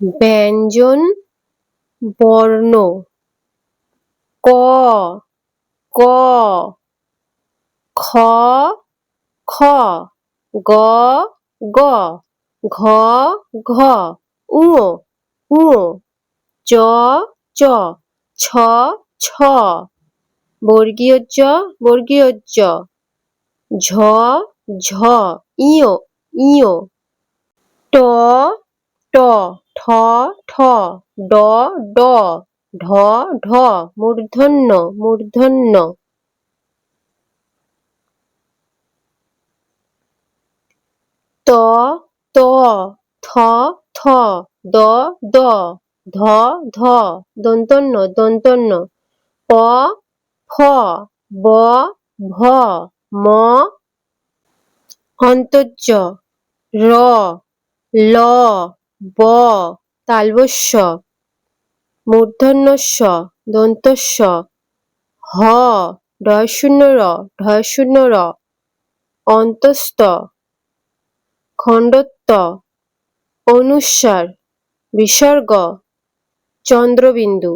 ব্যঞ্জন বর্ণ। ক ক, খ খ, গ গ, ঘ ঘ উ উ চ চ, ছ ছ। বর্গীয় জ বর্গীয় জ ঝ ঝ, ইয় ইয়। ট ট, ঠ ঠ, ড ড, ঢ ঢ, মূর্ধন্য মূর্ধন্য। ত ত, থ থ, দ দ, ধ ধ, দন্তন্য দন্তন্য। প ফ, ব, ভ, ম, অন্তর্য। র, ল ব তালবস্য মূর্ধন্যস্য দন্তস্য হ ডয়শূন্য র ঢয়শূন্য র অন্তস্ত খণ্ডত্ব অনুস্বার বিসর্গ চন্দ্রবিন্দু।